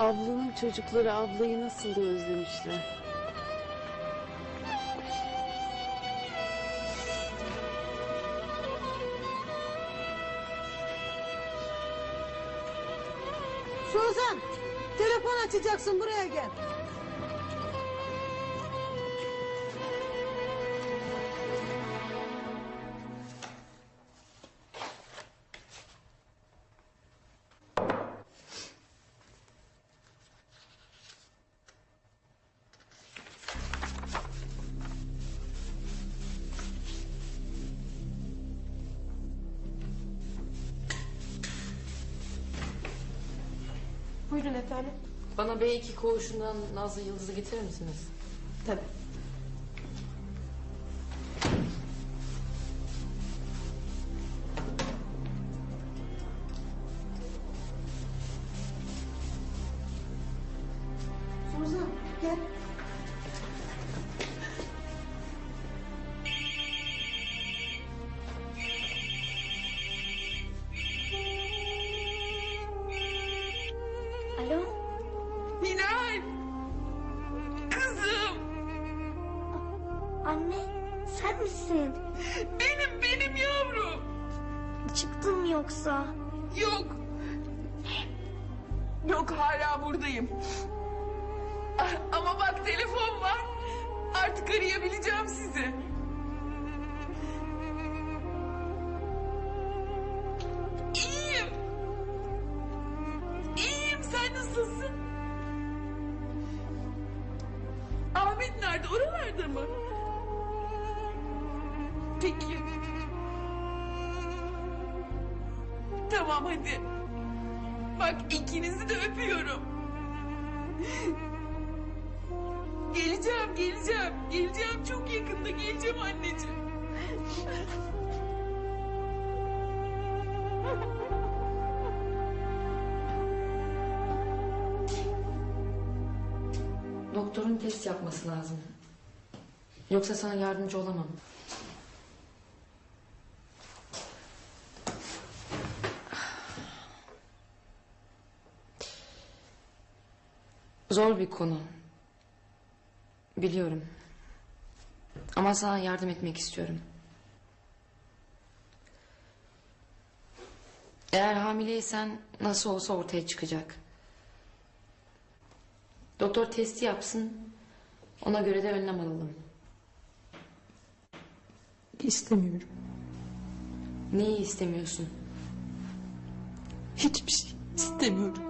Ablanın çocukları ablayı nasıl da özlemişler. Suzan, telefon açacaksın buraya gel. Buyurun efendim. Bana B2 koğuşundan Nazlı Yıldız'ı getirir misiniz? Tabii. Yoksa? Yok! Yok hala buradayım. Ama bak telefon var. Artık arayabileceğim sizi. İyiyim. İyiyim sen nasılsın? Ahmet nerede? Oralarda mı? Peki. Tamam hadi. Bak ikinizi de öpüyorum. Geleceğim, geleceğim. Geleceğim çok yakında geleceğim anneciğim. Doktorun test yapması lazım. Yoksa sana yardımcı olamam. Zor bir konu. Biliyorum. Ama sana yardım etmek istiyorum. Eğer hamileysen nasıl olsa ortaya çıkacak. Doktor testi yapsın. Ona göre de önlem alalım. İstemiyorum. Neyi istemiyorsun? Hiçbir şey istemiyorum.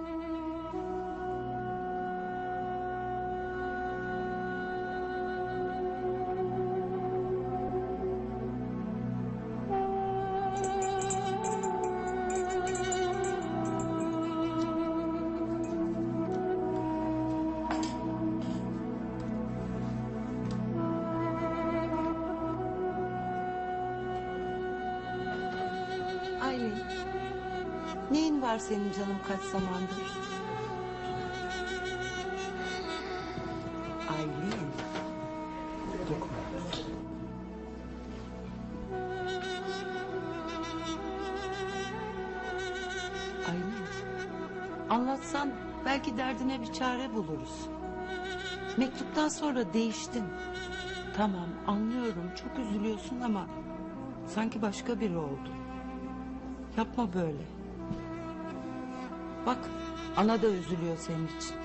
Aylin, neyin var senin canım kaç zamandır? Aylin. Aylin, anlatsan belki derdine bir çare buluruz. Mektuptan sonra değiştin. Tamam anlıyorum çok üzülüyorsun ama sanki başka biri oldu. Yapma böyle. Bak ana da üzülüyor senin için.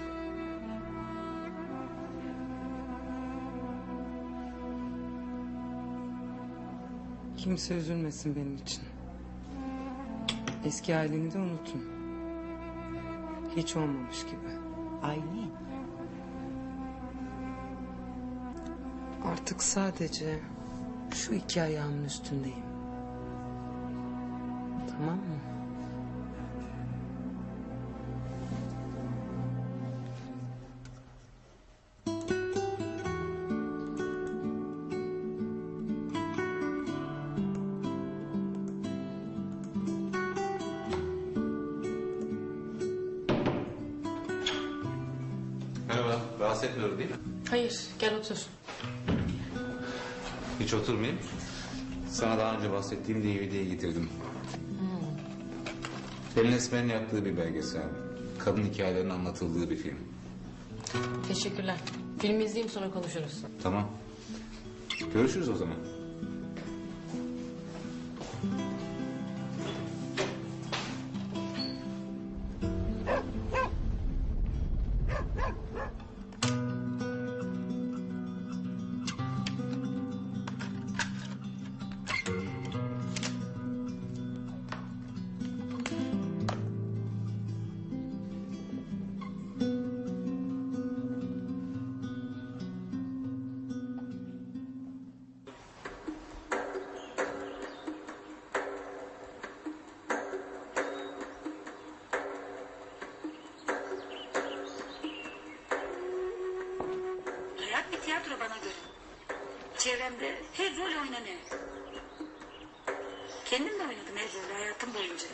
Kimse üzülmesin benim için. Eski aileni de unutun. Hiç olmamış gibi. Aylin. Artık sadece şu iki ayağımın üstündeyim. Tamam mı? Merhaba, rahatsız etmiyorum değil mi? Hayır, gel otur. Hiç oturmayayım. Sana daha önce bahsettiğim DVD'yi getirdim. Pelin Esmer'in yaptığı bir belgesel. kadın hikayelerinin anlatıldığı bir film. Teşekkürler. Filmi izleyeyim sonra konuşuruz. Tamam. Görüşürüz o zaman. Çevremde her rol oynanıyor. Kendim de oynadım her rolü hayatım boyunca.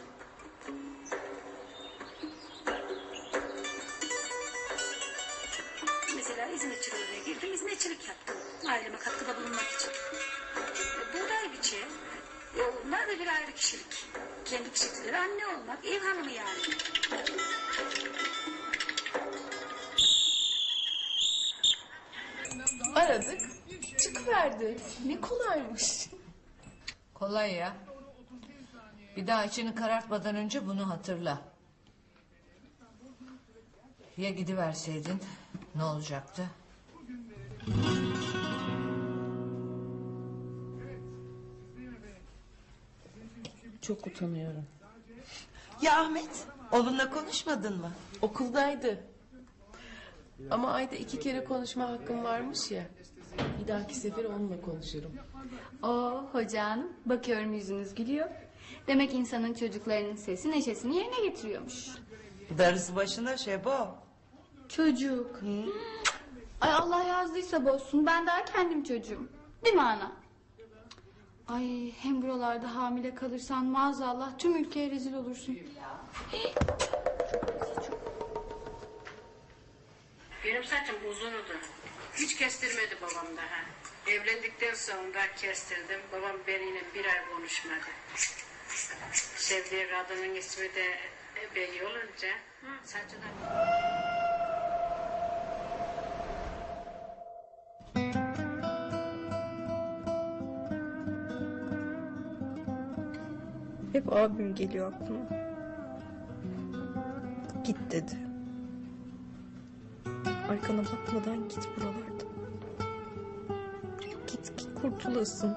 Mesela hizmetçi rolüne girdim, hizmetçilik yaptım. Aileme katkıda bulunmak için. E, buğday biçi, e, onlar da bir ayrı kişilik. Kendi kişilikleri anne olmak, ev hanımı yani. Aradık. Çıkıverdi. Ne kolaymış. Kolay ya. Bir daha içini karartmadan önce bunu hatırla. Ya gidiverseydin ne olacaktı? Çok utanıyorum. Ya Ahmet, oğlunla konuşmadın mı? Okuldaydı. Ama ayda iki kere konuşma hakkım varmış ya. Bir dahaki sefer onunla konuşurum. Oo hoca hanım bakıyorum yüzünüz gülüyor. Demek insanın çocuklarının sesi neşesini yerine getiriyormuş. Darısı başına Şebo. Çocuk. Ay Allah yazdıysa bozsun ben daha kendim çocuğum. Değil mi ana? Ay hem buralarda hamile kalırsan maazallah tüm ülkeye rezil olursun. Benim saçım uzundu. Hiç kestirmedi babam daha. Evlendikten sonra kestirdim. Babam benimle bir ay konuşmadı. Sevdiği kadının ismi de belli olunca da... Hep abim geliyor aklıma. Git dedi. Arkana bakmadan git buralardan. Git ki kurtulasın.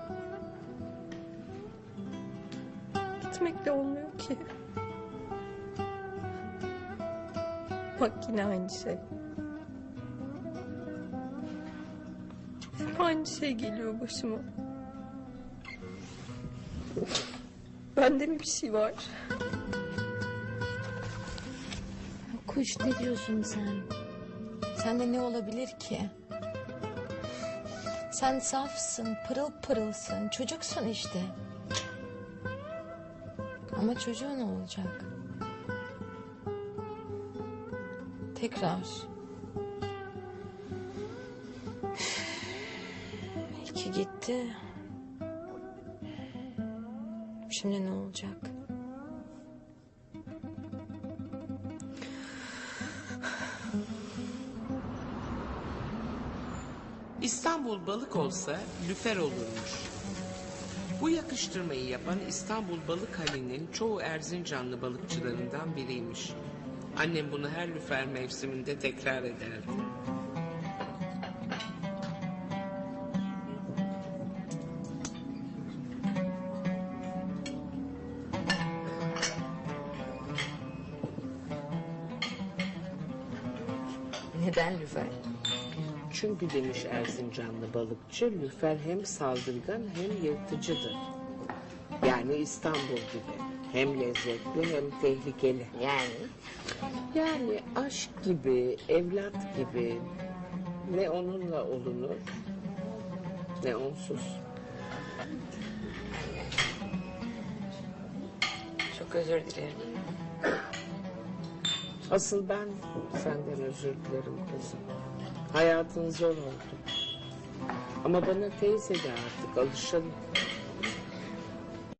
Gitmekle olmuyor ki. Bak yine aynı şey. Hep aynı şey geliyor başıma. Bende mi bir şey var? Kuş ne diyorsun sen? Sende ne olabilir ki? Sen safsın, pırıl pırılsın, çocuksun işte. Ama çocuğun olacak. Tekrar. İki gitti. Şimdi ne olacak? İstanbul balık olsa lüfer olurmuş. Bu yakıştırmayı yapan İstanbul Balık Hali'nin çoğu Erzincanlı balıkçılarından biriymiş. Annem bunu her lüfer mevsiminde tekrar ederdi. Neden lüfer? Çünkü demiş Erzincanlı balıkçı, lüfer hem saldırgan hem yırtıcıdır. Yani İstanbul gibi. Hem lezzetli hem tehlikeli. Yani? Yani aşk gibi, evlat gibi ne onunla olunur ne onsuz. Çok özür dilerim. Asıl ben senden özür dilerim kızım. Hayatın zor oldu. Ama bana teyze de artık alışalım.